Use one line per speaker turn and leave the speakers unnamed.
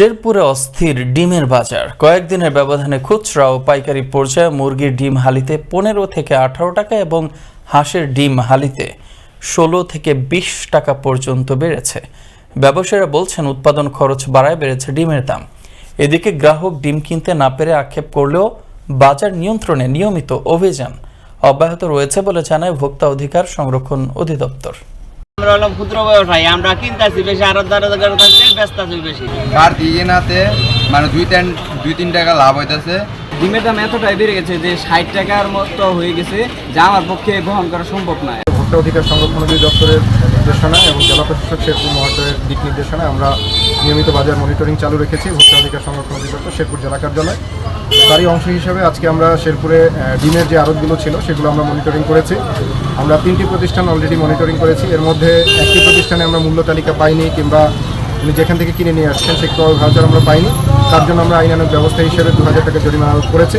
শেরপুরে অস্থির ডিমের বাজার। কয়েকদিনের ব্যবধানে খুচরা ও পাইকারি পর্যায়ে মুরগির ডিম হালিতে পনেরো থেকে আঠারো টাকা এবং হাঁসের ডিম হালিতে ষোলো থেকে বিশ টাকা পর্যন্ত বেড়েছে। ব্যবসায়ীরা বলছেন, উৎপাদন খরচ বাড়ায় বেড়েছে ডিমের দাম। এদিকে গ্রাহক ডিম কিনতে না পেরে আক্ষেপ করলেও বাজার নিয়ন্ত্রণে নিয়মিত অভিযান অব্যাহত রয়েছে বলে জানায় ভোক্তা অধিকার সংরক্ষণ অধিদপ্তর।
আমরা হলাম ক্ষুদ্র ব্যবসায়ী আমরা কিনতেছি বেশি আরও দর দর থাকছে ব্যস্ত আছি বেশি।
কার দিয়ে নাতে মানে দুই তিন দুই তিন টাকা লাভ হইতেছে।
ডিমের দাম এতটাই বেড়ে গেছে যে ষাট টাকার মতো হয়ে গেছে যা আমার পক্ষে বহন করা সম্ভব নয়।
ভোক্তা অধিকার সংরক্ষণ অধিদপ্তরের নির্দেশনা এবং জেলা প্রশাসক শেরপুর মহাশয়ের দিক নির্দেশনায় আমরা নিয়মিত বাজার মনিটরিং চালু রেখেছি, ভোক্তা অধিকার সংরক্ষণ অধিদপ্তর শেরপুর জেলা কার্যালয়। তারই অংশ হিসেবে আজকে আমরা শেরপুরে ডিমের যে আড়তগুলো ছিল সেগুলো আমরা মনিটরিং করেছি। আমরা তিনটি প্রতিষ্ঠান অলরেডি মনিটরিং করেছি। এর মধ্যে একটি প্রতিষ্ঠানে আমরা মূল্য তালিকা পাইনি কিংবা উনি যেখান থেকে কিনে নিয়ে আসছেন, সেই ভাউচার আমরা পাইনি। তার জন্য আমরা আইনানুক ব্যবস্থা হিসেবে দু হাজার টাকা জরিমানা করেছি।